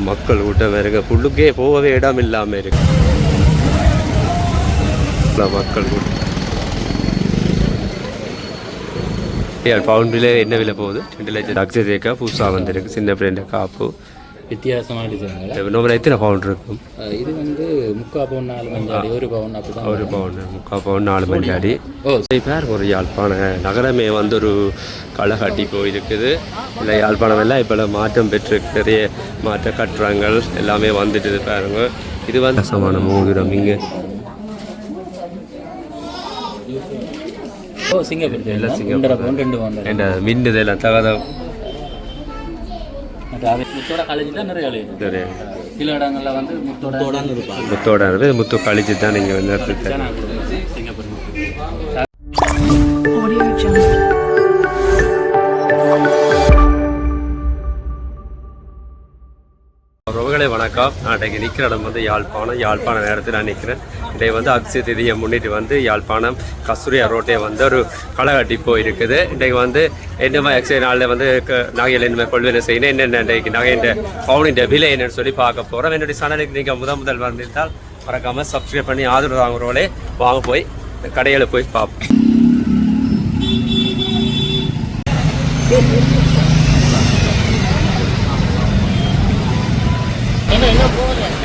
மக்கள் கூட்டம் இருக்க ஃபுல்லுக்கே போகவே இடம் இல்லாமல் இருக்கு மக்கள் கூட்டம் பவுண்டில் என்ன விலை போகுது? ரெண்டு லட்சம். அக்ஷய புதுசாக வந்திருக்கு. சின்ன பிள்ளைங்க காப்பு. வித்தியாசமான டிசைன்கள் நோம்பில் எத்தனை பவுண்ட் இருக்கும்? இது வந்து முக்கா பவுன் நாலு மஞ்சாடி ஒரு பவுன் அப்படிதான் ஒரு பவுன் முக்கால் பவுன் நாலு மணியாடி ஓ. பேர் ஒரு யாழ்ப்பாண நகரமே வந்து ஒரு களகாட்டி போயிருக்குது. இல்லை யாழ்ப்பாணம் எல்லாம் இப்போ மாற்றம் பெற்றிருக்கு நிறைய மாற்ற கட்டுறங்கள் எல்லாமே வந்துட்டு பாருங்க. இது வந்து சமான மோதிரம் இங்கே. ஓ சிங்கப்பூர் எல்லாம் பவுன் ரெண்டு பவுன் இந்த மின்னுது எல்லாம் தகத மற்ற அது முத்தோட காலேஜ் தான் நிறைய காலேஜ் நிறைய. சில இடங்கள்ல வந்து முத்தோட இருப்பாங்க முத்தோட இருக்குது முத்து கழிச்சு தான் நீங்கள் வந்து சிங்கப்பூர். உறவுகளே வணக்கம். நான் இன்றைக்கு நிற்கிற இடம் வந்து யாழ்ப்பாணம். யாழ்ப்பாணம் நேரத்தில் நான் நிற்கிறேன். இன்றைக்கு வந்து அக்ஷய திதியை முன்னிட்டு வந்து யாழ்ப்பாணம் கஸ்தூரியா ரோட்டே வந்து ஒரு களகட்டி போயிருக்குது இன்றைக்கு வந்து என்ன மாதிரி அக்ஷய நாளில் வந்து நகைகள் என்ன கொள்வனை செய்யணும் என்னென்ன இன்றைக்கு நகையின் பவுனின் விலை என்னன்னு சொல்லி பார்க்க போகிறோம் என்னுடைய சேனலுக்கு நீங்கள் முதல் முதல் வந்திருந்தால் மறக்காமல் சப்ஸ்கிரைப் பண்ணி ஆதரவு வாங்குறவங்களே வாங்க போய் கடையில் போய் பார்ப்போம்.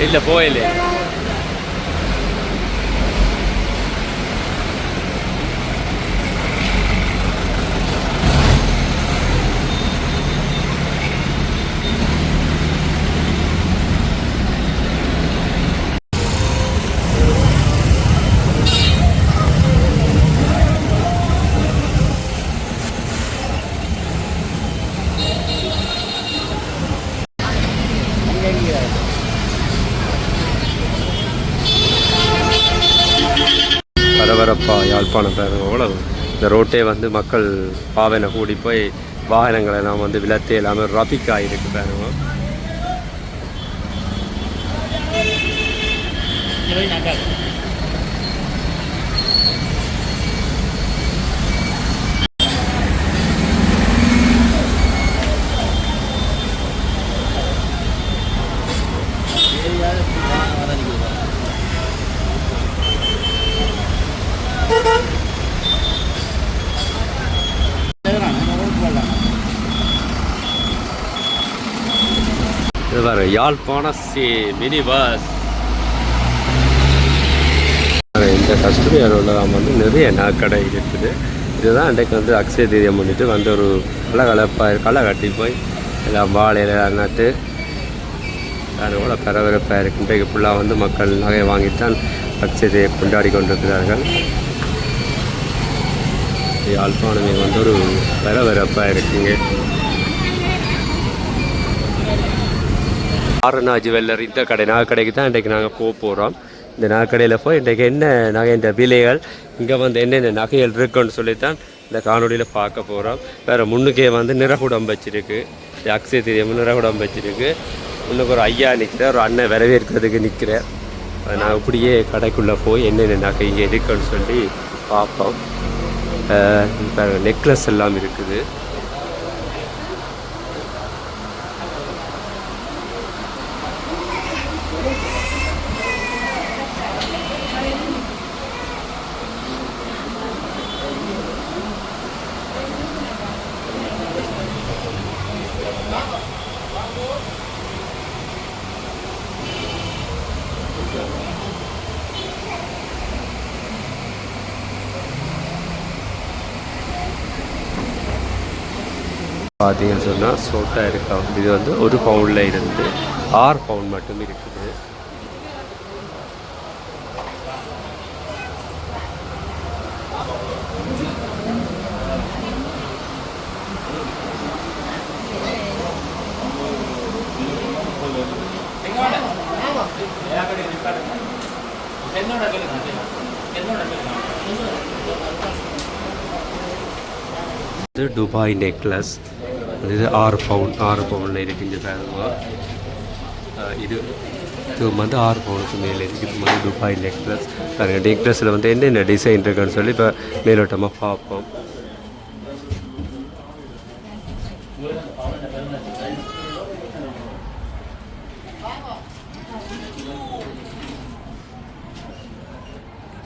இல்லை போயில்லை யாழ்ப்பாணம் பாருங்க இந்த ரோட்டே வந்து மக்கள் பாவனை கூடி போய் வாகனங்கள் எல்லாம் வந்து விலத்து எல்லாமே ரபிக் ஆகிருக்கு பாருங்க இது பாருங்க யாழ்ப்பாண சி மினி பஸ் இந்த கஸ்தூரி அலுவலகம் வந்து நிறைய நகைக்கடை இருக்குது. இதுதான் இன்றைக்கு வந்து அக்ஷய தீதியை முன்னிட்டு வந்து ஒரு கலகலப்பாக களை கட்டி போய் எல்லாம் வாழையில நட்டு அதோட கூட பரபரப்பாக இருக்கு. இன்றைக்கு ஃபுல்லாக வந்து மக்கள் நகை வாங்கித்தான் அக்ஷய கொண்டாடி கொண்டிருக்கிறார்கள். யாழ்ப்பாணமே வந்து ஒரு பரபரப்பாக இருக்குங்க ஆரணா ஜுவல்லர் இந்த கடை நாகக்கடைக்கு கடைக்கு தான் இன்றைக்கு நாங்கள் போக போகிறோம் இந்த நாகக்கடையில் போய் இன்றைக்கு என்ன நகை இந்த விலைகள் இங்கே வந்து என்னென்ன நகைகள் இருக்குன்னு சொல்லித்தான் இந்த காணொலியில் பார்க்க போகிறோம் வேறு முன்னுக்கே வந்து நிறகுடம் வச்சிருக்கு. அக்ஷய தெரியும் நிறகுடம் வச்சிருக்கு. முன்னுக்கு ஒரு ஐயா நிற்கிறார் ஒரு அண்ணன் வரவேற்கிறதுக்கு நிற்கிறார் நான் இப்படியே கடைக்குள்ளே போய் என்னென்ன நகை இங்கே இருக்குன்னு சொல்லி பார்ப்போம். நெக்லஸ் எல்லாம் இருக்குது. பார்த்தீங்கன்னு சொன்னால் சோட்டா இருக்கா இது வந்து ஒரு பவுனில் இருந்து ஆறு பவுண்ட் மட்டும் இருக்குது. இது துபாய் நெக்லஸ். இது ஆறு பவுன் ஆறு பவுனில் இருக்குது பாருங்க இது இது வந்து ஆறு பவுனுக்கு மேலே இருக்குது இது வந்து துபாய் நெக்லஸ். பாருங்கள் நெக்லஸில் வந்து என்னென்ன டிசைன் இருக்குன்னு சொல்லி இப்போ மேலோட்டமாக பார்ப்போம்.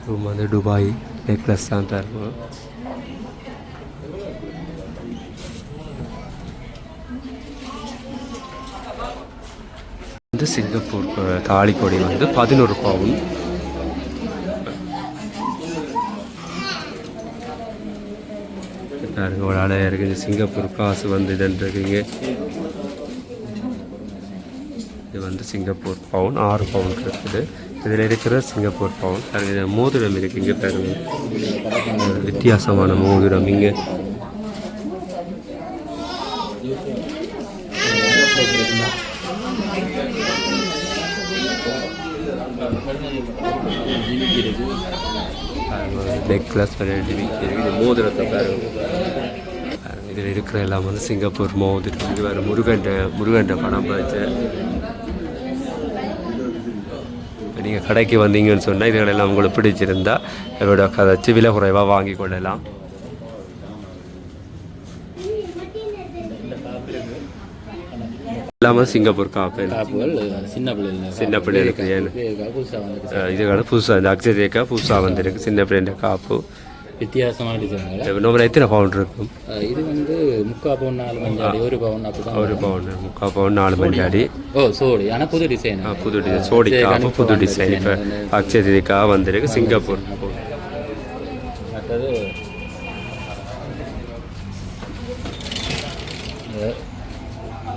ரூம் வந்து துபாய் நெக்லஸ் தான் தருவோம் வந்து சிங்கப்பூர் தாலி கொடி வந்து பதினோரு பவுன் பாருங்க ஒரு அழகாக இருக்குது. சிங்கப்பூர் காசு வந்து இதுன்றீங்க இது வந்து சிங்கப்பூர் பவுன் ஆறு பவுன் இருக்குது. இதில் இருக்கிற சிங்கப்பூர் பவுன் பாருங்க மோதிரம் இருக்குது இங்கே பாருங்க வித்தியாசமான மோதிரம் இங்கே. நெக்லஸ் விளையாடி இருக்குது இது மோதிரத்தை பாருங்க. இதில் இருக்கிற எல்லாம் வந்து சிங்கப்பூர் மோதிரம். இது வேறு முருகண்ட முருகண்ட படம் வச்சு நீங்கள் கடைக்கு வந்தீங்கன்னு சொன்னால் இதுகளெல்லாம் உங்களுக்கு பிடிச்சிருந்தா இதோட கதைச்சு விலை குறைவாக வாங்கி கொள்ளலாம். எல்லாமே சிங்கப்பூர் காப்பு காப்புகள் சின்ன பிள்ளைகள் சின்ன பிள்ளைகளுக்கு புதுசாக வந்துருக்கு. இதுக்கான புதுசாக இந்த அக்ஷதேக்கா புதுசாக வந்திருக்கு சின்ன பிள்ளைங்க காப்பு. வித்தியாசமான டிசைன்கள் நோம்பில் எத்தனை பவுன் இருக்கும்? இது வந்து முக்கா பவுன் நாலு மஞ்சாடி ஒரு பவுன் அப்படிதான் ஒரு பவுன் முக்கால் பவுன் நாலு மணியாடி ஓ சோடி. ஆனால் புது டிசைன் புது டிசைன் சோடி புது டிசைன் இப்போ அக்ஷதிக்கா வந்திருக்கு சிங்கப்பூர் மற்றது இந்த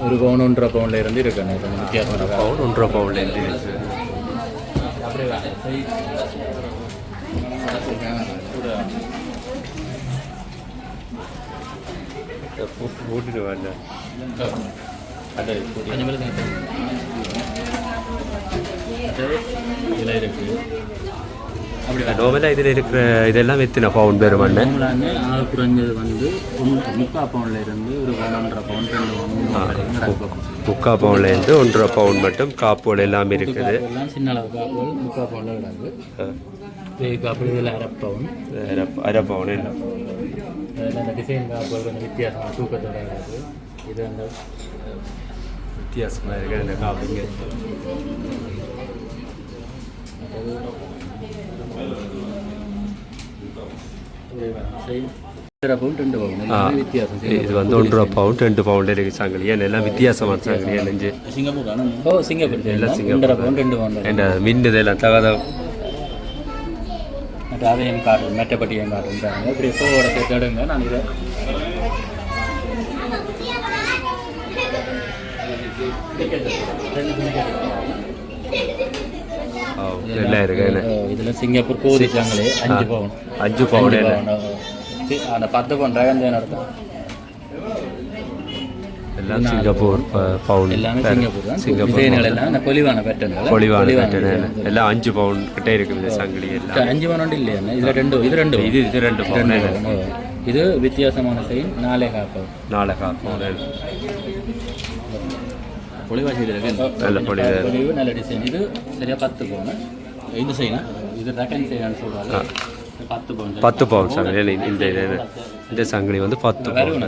ஒரு பவுன் ஒன்றரை பவுன்ல இருந்து இருக்கு கொஞ்சம் வித்தியாசமான பவுன் ஒன்றரை இருக்கு. வாங்க. அது இதில் இருக்கு. நோவலாக இதில் இருக்கிற இதெல்லாம் எத்தனை பவுன் பேர் நார்மலான ஆள் குறைஞ்சது வந்து முக்கால் பவுன்ல இருந்து ஒரு ஒன்றரை பவுன் ரெண்டு மூணு முக்கால் பவுன்லேருந்து ஒன்றரை பவுன் மட்டும் காப்போடு எல்லாமே இருக்குது. சின்ன அளவு காப்புகள் முக்கால் பவுன்ல கிடக்கு. இது காப்பு இதில் அரை பவுன் அரை பவுன் அந்த டிசைன் காப்புகள் கொஞ்சம் வித்தியாசமாக தூக்கத்தோட கிடக்கு. இது அந்த வித்தியாசமாக இருக்குது இந்த காப்புங்க வித்தியாசம் இது வந்து ஒன்றரை பவுன் ரெண்டு பவுன் இருக்குது சங்கிலி ஏன்னா எல்லாம் வித்தியாசமான சங்கிலி நெஞ்சு சிங்கப்பூர் ஓ சிங்கப்பூர் எல்லாம் சிங்கப்பூர் பவுன் ரெண்டு பவுன் என்ன மின்னுது எல்லாம் தகாத மற்ற அதையும் காட்டுறேன் மெட்டப்பட்டியும் காட்டுறாங்க இப்படி சோவோட சேர்த்து எடுங்க நான் இதை எல்லாம் இருக்கு என்ன இதுல சிங்கப்பூர் கோதிச்சாங்களே அஞ்சு பவுன். அஞ்சு பவுன் அந்த பத்து பவுன் ரகஞ்சேன் நடக்கும் எல்லாம் சிங்கப்பூர் பவுன் எல்லாமே சிங்கப்பூர் தான். சிங்கப்பூர் எல்லாம் பொலிவான பேட்டர்ன் பொலிவான பேட்டர்ன் எல்லாம் அஞ்சு பவுன் கிட்ட இருக்குது இந்த சங்கிலி எல்லாம். அஞ்சு பவுன் இல்லையா? இதுல ரெண்டு இது ரெண்டு இது இது ரெண்டு பவுன். இது வித்தியாசமான சைன் நாலே காப்பம் நாலு காப்பவுன் பொலிவா செய்திருக்கு நல்ல பொலிவு. பொலிவு நல்ல டிசைன் இது சரியா பத்து பவுன் இந்த சைனா இது சைனான்னு சொல்றாங்க. இது பத்து பவுன் பத்து பவுன் சங்கிலி இந்த இந்த இது- சங்கிலி வந்து பத்து பவுன்.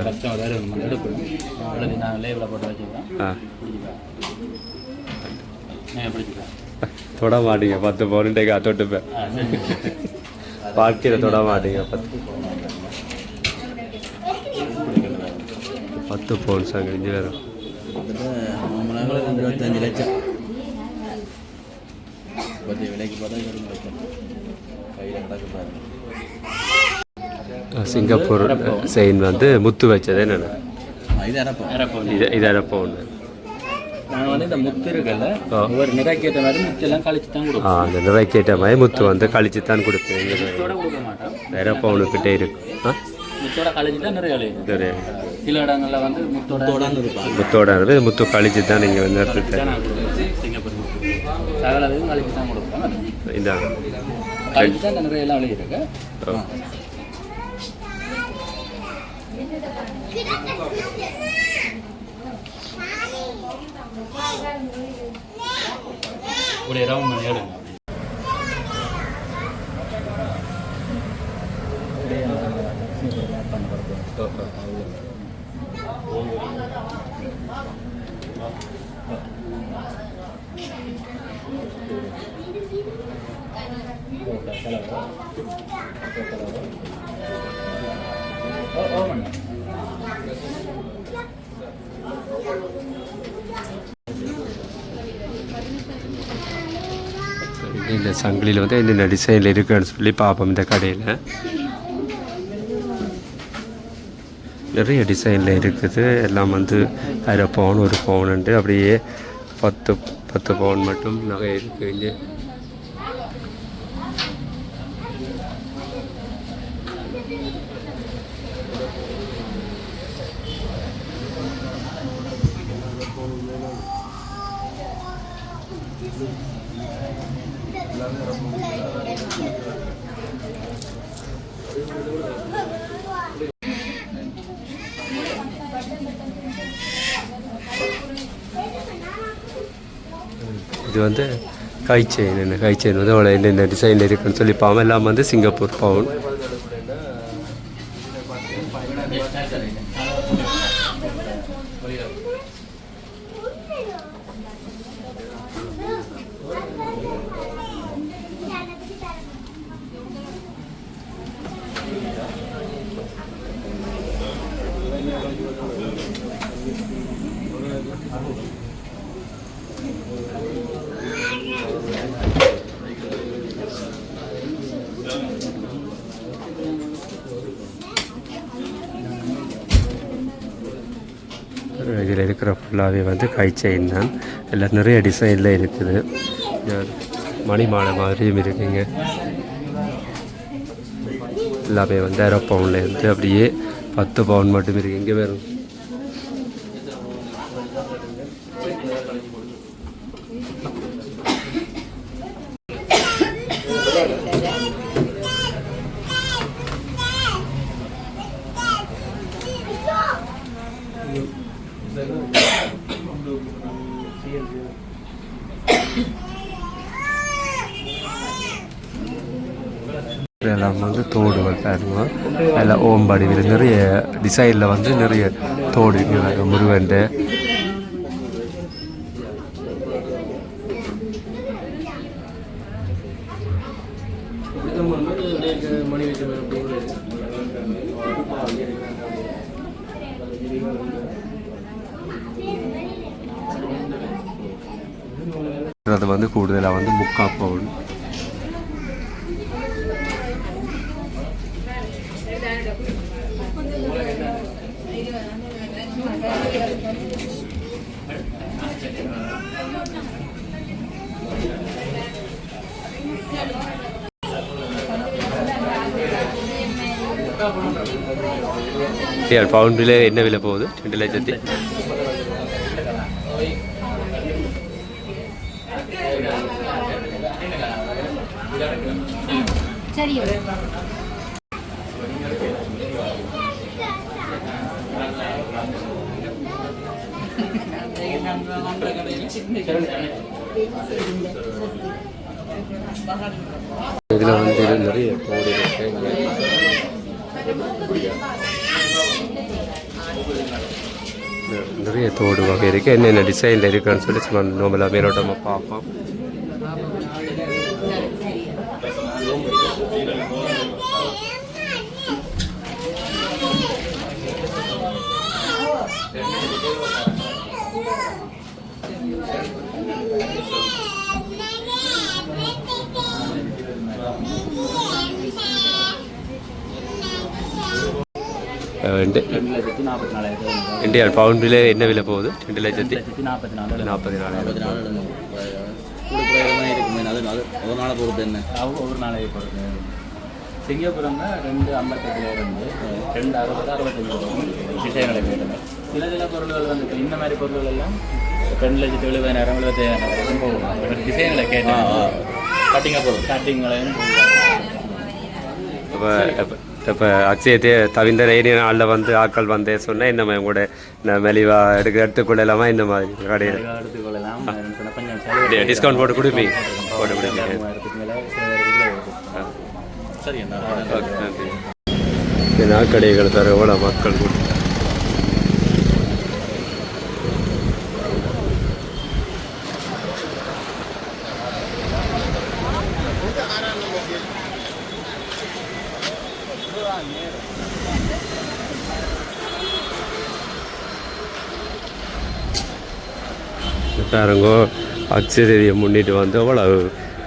தொட மாட்டீங்க பத்து பவுன். டேக்கா தொட்டுப்பேன். வாழ்க்கையில் தொட மாட்டீங்க பத்து பத்து பவுன் சங்கிலி வேறு. இருபத்தஞ்சு லட்சம் பத்து விலைக்கு பார்த்தா இருபது லட்சம் கையில் கிடக்கு பாருங்க சிங்கப்பூர் செயின் வந்து முத்து வச்சது என்னென்ன இது அரப்பம் இது நாங்கள் வந்து இந்த முத்து இருக்குல்ல. ஒவ்வொரு நிறைக்கேற்ற மாதிரி முத்து எல்லாம் கழிச்சு தான் ஆ கொடுப்போம் அந்த நிறைக்கேற்ற மாதிரி முத்து வந்து கழிச்சு தான் கொடுப்பேன் வேற பவுனுக்கிட்டே இருக்கு முத்தோட கழிச்சு தான் நிறைய இது சில இடங்கள்ல வந்து முத்தோட முத்தோட இருந்து முத்து கழிச்சு தான் நீங்கள் வந்து எடுத்து சிங்கப்பூர் சகல இதுவும் கழிச்சு தான் கொடுப்போம். இந்த. கழிச்சு தான் நிறைய எல்லாம் விளையிருக்கு. ஒரு ரவுண்ட் பண்ணி எடுங்க இந்த சங்கிலியில் வந்து என்னென்ன டிசைனில் இருக்குன்னு சொல்லி பார்ப்போம் இந்த கடையில். நிறைய டிசைனில் இருக்குது. எல்லாம் வந்து அரை பவுன் ஒரு பவுனுண்டு அப்படியே பத்து பத்து பவுன் மட்டும் நகை இருக்குது இங்கே இது வந்து ஹை செயின் என்ன கை செயின் வந்து அவ்வளோ என்னென்ன டிசைனில் இருக்குன்னு சொல்லி பாவம் எல்லாம் வந்து சிங்கப்பூர் பவுன் இதில் இருக்கிற ஃபுல்லாகவே வந்து கை செயின் தான். எல்லாம் நிறைய டிசைனில் இருக்குது. மணி மாலை மாதிரியும் இருக்குங்க. எல்லாமே வந்து அரை பவுன்லேருந்து அப்படியே பத்து பவுன் மட்டும் இருக்குது இங்கே வரும் எல்லாம் வந்து தோடுகள் பாருங்க எல்லாம் ஓம்பாடி வீடு நிறைய டிசைனில் வந்து நிறைய தோடு இருக்கிறாங்க முருகன் அது வந்து கூடுதலாக வந்து முக்கா பவுன். ஏழு பவுண்டில் என்ன விலை போகுது? ரெண்டு லட்சத்தி. இதில் வந்து நிறைய தோடு நிறைய தோடு வகை இருக்குது என்னென்ன டிசைனில் இருக்குன்னு சொல்லி சும்மா நோம்பலாக மேலோட்டமாக பார்ப்போம் நாலாயிரம் இந்தியா பவுண்டில் என்ன விலை போகுது? ரெண்டு லட்சத்தி நாற்பத்தி நாலு. நாற்பத்தி நாலாயிரம் சிங்கப்பூரங்க ரெண்டு ஐம்பத்தெட்டுல இருந்து ரெண்டு அறுபது அறுபத்தஞ்சு டிசைனில் கேட்டுங்க சில சில பொருள்கள் வந்து இப்போ இந்த மாதிரி பொருள்கள் எல்லாம் ரெண்டு லட்சத்தி எழுபதாயிரம் எழுபத்தாயிரம் போகும் டிசைனில் கேட்டேன். பொருள் கட்டிங்களையும் இப்போ இப்போ அக்ஷயத்தை தவிர்ந்த ஏரிய நாளில் வந்து ஆட்கள் வந்தே சொன்னால் இந்த மாதிரி கூட இந்த மெலிவா எடுக்க எடுத்துக்கொள்ள இல்லாமல் இந்த மாதிரி கடையில். எடுத்துக்கொள்ளலாம். டிஸ்கவுண்ட் போட்டு கொடுப்பீங்க போட்டு கொடுப்பீங்க. நாட்கடைகள் தர எவ்வளோ மக்கள் கூட்டம்? பாருங்க அக்ஷரதியை முன்னிட்டு வந்து அவ்வளோ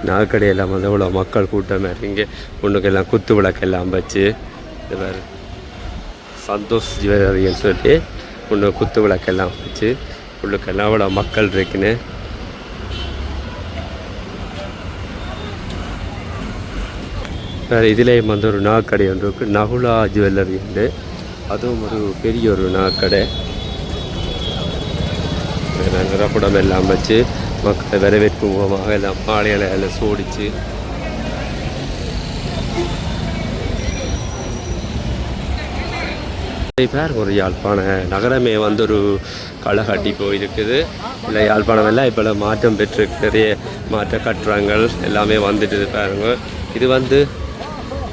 நகைக்கடையெல்லாம் வந்து அவ்வளோ மக்கள் கூட்டமாக இங்கே பொண்ணுக்கெல்லாம் குத்து விளக்கெல்லாம் வச்சு இது மாதிரி சந்தோஷ் ஜுவல்லரின்னு சொல்லி ஒன்று குத்து விளக்கெல்லாம் வச்சு உள்ளுக்கெல்லாம் அவ்வளோ மக்கள் இருக்குன்னு. வேறு இதுலேயும் வந்து ஒரு நாக்கடை ஒன்று இருக்குது நகுலா ஜுவல்லரி உண்டு. அதுவும் ஒரு பெரிய ஒரு நாக்கடை நிறப்படம் எல்லாம் வச்சு மக்களை வரவேற்கும் முகமாக எல்லாம் மாலைகளை எல்லாம் சோடிச்சு பேர் ஒரு யாழ்ப்பாண நகரமே வந்து ஒரு களகாட்டி போயிருக்குது இல்லை யாழ்ப்பாணம் எல்லாம் இப்போ மாற்றம் பெற்றிருக்கு நிறைய மாற்ற கட்டுறங்கள் எல்லாமே வந்துட்டு பாருங்க இது வந்து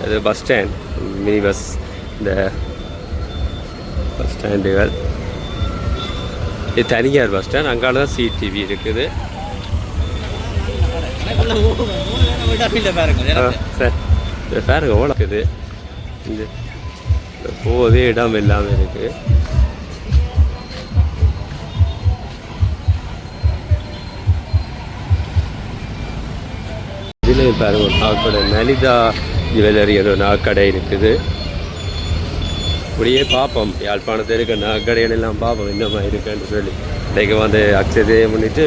இது பஸ் ஸ்டாண்ட் மினி பஸ் இந்த பஸ் ஸ்டாண்டுகள் இது தனியார் பஸ் ஸ்டாண்ட். அங்கால தான் சிடிவி இருக்குது. பாருங்க இருக்குது. இந்த போதே இடம் இல்லாமல் இருக்குது இதில் பாருங்கள் ஒரு நாக்கடை லலிதா ஜுவல்லரி ஒரு நாக்கடை இருக்குது. இப்படியே பார்ப்போம். யாழ்ப்பாணத்தில் இருக்க நாக்கடைகள் எல்லாம் பார்ப்போம். என்னமா இருக்குன்னு சொல்லி. இன்றைக்கு வந்து அக்ஷதையை முன்னிட்டு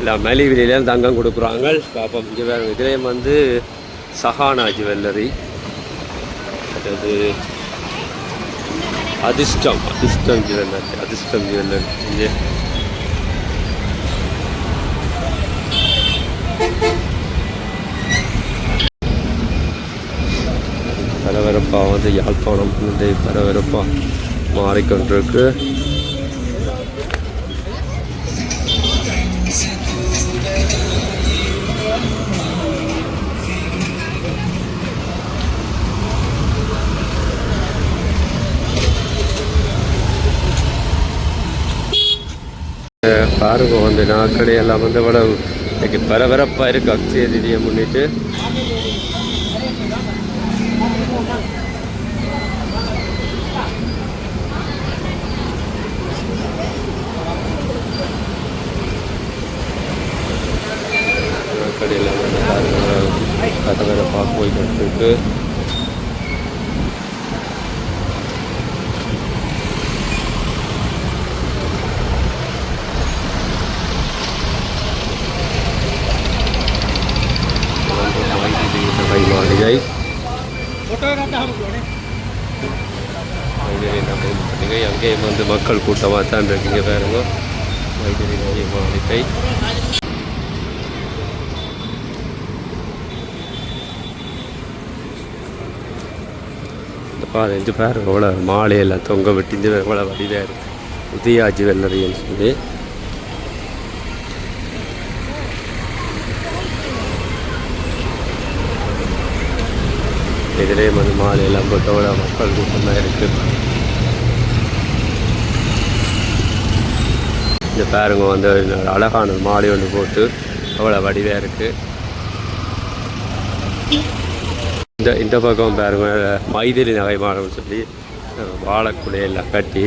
எல்லாம் மலி தங்கம் கொடுக்குறாங்க. பார்ப்போம். இங்கே வேறு இதுலேயும் வந்து சஹானா ஜுவல்லரி அதாவது அதிர்ஷ்டம். அதிர்ஷ்டம் ஜுவல்லரி அதிர்ஷ்டம் ஜுவல்லரி இங்கே பரபரப்பாக வந்து யாழ்ப்பாணம் வந்து பரபரப்பாக மாறிக்கொண்டிருக்கு. பாருங்க வந்து நாக்கடை எல்லாம் வந்து இவ்வளவு இன்னைக்கு பரபரப்பாக இருக்குது அக்ஷய திதியை முன்னிட்டு கடையில் வந்து பாருங்க பரபரப்பாக போய்கிட்டு இருக்கு கை மாளிகை வைத்தியரை மாளிகை அங்கேயும் வந்து மக்கள் கூட்டமாக தான் இருக்கீங்க பாருங்க வைத்தியரை மாளிகை இந்த பாரு இது எவ்வளோ மாலையெல்லாம் தொங்க விட்டு எவ்வளோ வடிவாக இருக்கு. உதயாஜி ஜுவல்லரின்னு சொல்லி. இதிலே வந்து மாலையெல்லாம் போட்டு எவ்வளோ மக்கள் கூட்டமாக இருக்கு. இந்த பேருங்க வந்து அழகான மாலை ஒன்று போட்டு அவ்வளோ வடிவாக இருக்குது இந்த இந்த பக்கம் பாருங்கள் மைதிலி நகை மாடம்னு சொல்லி அஹ், வாழைக்குலையெல்லாம் கட்டி.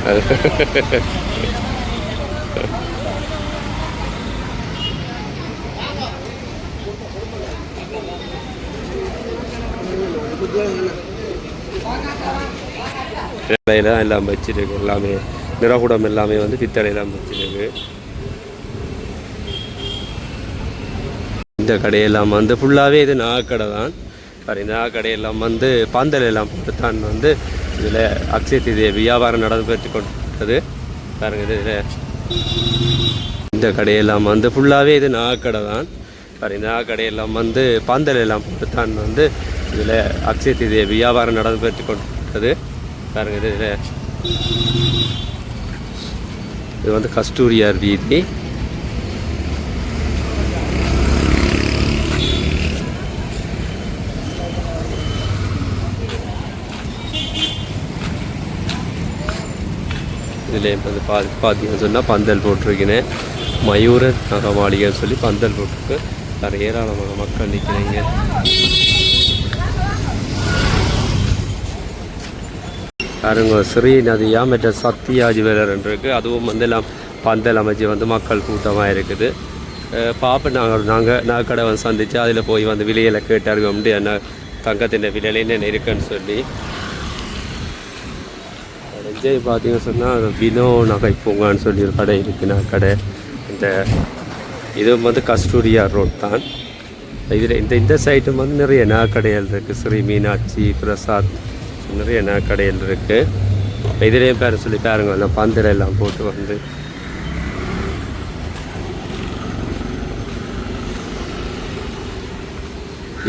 பித்தளையில எல்லாம் வச்சிருக்கு. எல்லாமே நிறகுடம் எல்லாமே வந்து பித்தளையெல்லாம் வச்சுருக்கு. இந்த கடையெல்லாம் வந்து ஃபுல்லாகவே இது நாகக்கடை தான். சாரி நாகக்கடையெல்லாம் வந்து பந்தல் எல்லாம் போட்டுத்தான் வந்து இதில் அக்ஷய தீதி வியாபாரம் நடந்து கொண்டது பாருங்க இது இதில். இந்த கடையெல்லாம் வந்து ஃபுல்லாகவே இது நாகக்கடை தான். சாரி நாகக்கடையெல்லாம் வந்து பந்தல் எல்லாம் போட்டுத்தான் வந்து இதில் அக்ஷய தீதி வியாபாரம் நடந்து கொண்டது பாருங்க இது இதில் இது வந்து கஸ்தூரியார் வீதி. இதில் வந்து பா பார்த்தீங்கன்னு சொன்னால் பந்தல் போட்டிருக்கினேன் மயூர நகமாளிகைன்னு சொல்லி பந்தல் போட்டிருக்கு. வேறு ஏராளமான மக்கள் நிற்கிறீங்க பாருங்க ஸ்ரீ நதியாக மற்ற சத்யா ஜுவலர் இருக்குது அதுவும் வந்து எல்லாம் பந்தல் அமைச்சு வந்து மக்கள் கூட்டமாக இருக்குது. அஹ் பாப்ப நாங்கள் நாங்கள் நான் கடை வந்து சந்தித்து அதில் போய் வந்து விலையில் கேட்டாருங்க அப்படி என்ன தங்கத்தின் விலையில என்ன இருக்குன்னு சொல்லி. விஜய் பார்த்தீங்கன்னு சொன்னால் வினோ நகை பூங்கான்னு சொல்லி ஒரு கடை இருக்குது நான் கடை. இந்த இது வந்து கஸ்தூரியா ரோட் தான். இதில் இந்த இந்த சைட்டும் வந்து நிறைய நகைக்கடைகள் இருக்குது ஸ்ரீ மீனாட்சி பிரசாத் நிறைய நகைக்கடைகள் இருக்குது இதுலேயும் பேர சொல்லி பாருங்க எல்லாம் பந்தல் எல்லாம் போட்டு வந்து.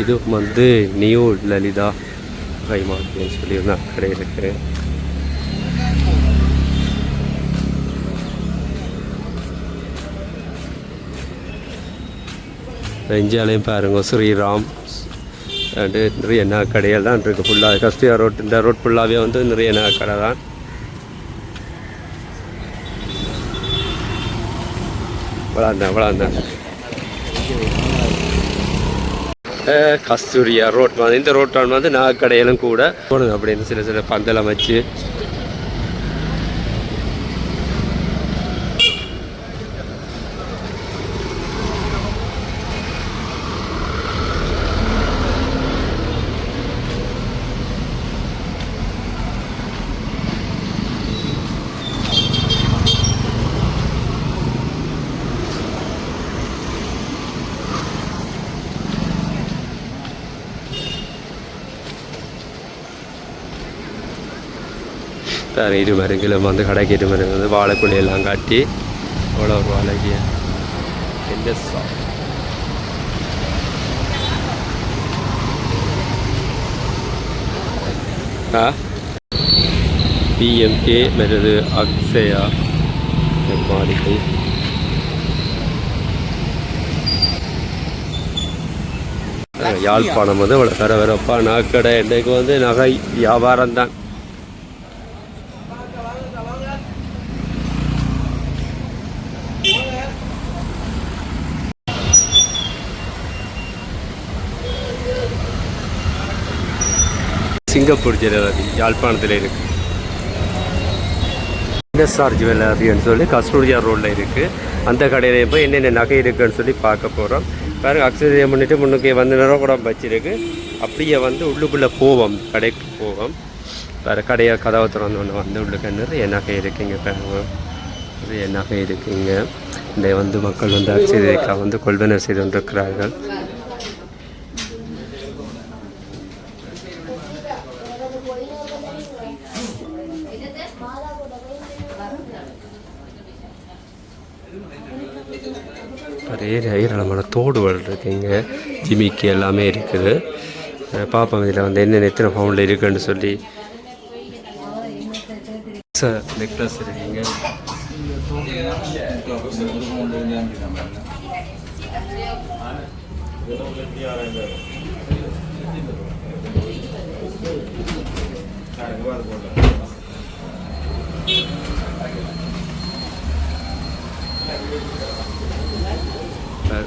இது வந்து நியூ லலிதா கை மார்க்கெட்னு சொல்லி ஒரு நகைக்கடை இருக்குது இந்தியாலையும் பாருங்க ஸ்ரீராம். அண்டு நிறைய நகை கடைகள் தான் இருக்குது ஃபுல்லாக கஸ்டியா ரோட் இந்த ரோட் ஃபுல்லாகவே வந்து நிறைய நகை கடை தான். வளர்ந்தேன் வளர்ந்தேன். கஸ்தூரியா ரோட் வந்து இந்த ரோட்டான் வந்து நகை கூட. போடுங்க அப்படின்னு சில சில பந்தல் அமைச்சு. இரு மருங்கிலும் வந்து கடைக்கு இரு மருங்கு வந்து வாழைக்குள்ளையெல்லாம் காட்டி அவ்வளோ ஒரு வாழைக்கு எந்த சா பிஎம்கே மற்றது அக்ஷயா. மாளிகை யாழ்ப்பாணம் வந்து இவ்வளோ வர வரப்பா நகைக்கடை இன்றைக்கு வந்து நகை வியாபாரம் தான் சிங்கப்பூர் ஜுவல்லரி யாழ்ப்பாணத்தில் இருக்குது என்எஸ்ஆர் ஜுவல்லரின்னு சொல்லி கஸ்தூரியா ரோட்டில் இருக்குது அந்த கடையில் போய் என்னென்ன நகை இருக்குன்னு சொல்லி பார்க்க போகிறோம் பாருங்கள் அக்ஸரியம் பண்ணிவிட்டு முன்னுக்கு வந்து கூட வச்சிருக்கு. அப்படியே வந்து உள்ளுக்குள்ளே போவோம் கடைக்கு போவோம். வேறு கடையை கதவை திறந்து ஒன்று வந்து உள்ளுக்கு நிறைய நகை இருக்குங்க பாருங்க. நிறைய நகை இருக்குங்க. இந்த வந்து மக்கள் வந்து அக்ஷரிக்கா வந்து கொள்வனர் செய்து கொண்டிருக்கிறார்கள். நிறைய ஏராளமான தோடுகள் இருக்குது இங்கே ஜிமிக்கு எல்லாமே இருக்குது. அஹ் பார்ப்போம் இதில் வந்து என்னென்ன எத்தனை பவுண்டில் இருக்குன்னு சொல்லி. சார் நெக்லஸ் இருக்குங்க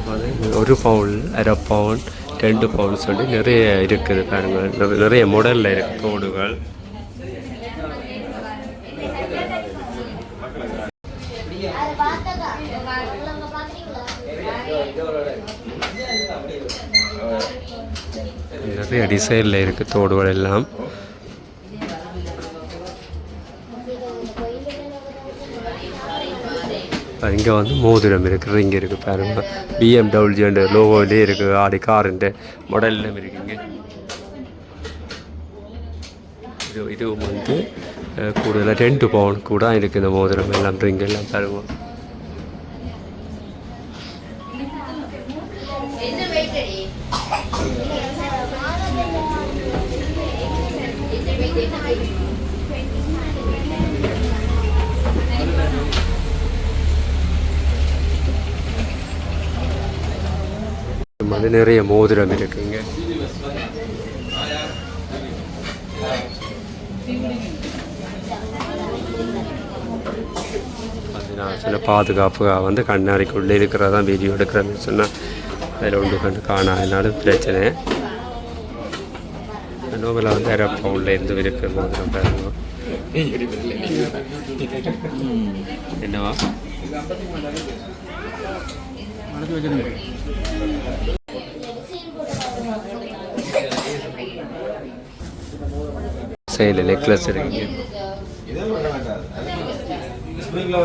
பாருங்க, வந்து ஒரு பவுன் அரை பவுன் ரெண்டு பவுன் சொல்லி நிறைய இருக்குது பாருங்கள் நிறைய- மாடலில் இருக்குது தோடுகள் நிறைய டிசைனில் இருக்குது தோடுகள் எல்லாம். இங்கே வந்து மோதிரம் இருக்குது இங்கே இருக்குது பாருங்க. பிஎம்டபிள்யூன்ற லோகோலே இருக்குது ஆடி காருன்ற மாடல்லாம் இருக்குங்க இது இதுவும் வந்து கூடுதலாக டென்ட்டு பவுன் கூட இருக்குது இந்த மோதிரம். எல்லாம் ட்ரிங்க் எல்லாம் பாருங்க அது நிறைய மோதிரம் இருக்குங்க நான் சில பாதுகாப்புக்காக வந்து கண்ணாடிக்குள்ளே இருக்கிறதா வீடியோ எடுக்கிறேன்னு சொன்னால் அதில் ஒன்று கண்டு காணாதனாலும் பிரச்சனை. நோவில் வந்து அரை இருந்து இருக்கிற மோதிரம் பாருங்க என்னவா? சைடில் நெக்லஸ் இருக்கு ஸ்ப்ரிங்ல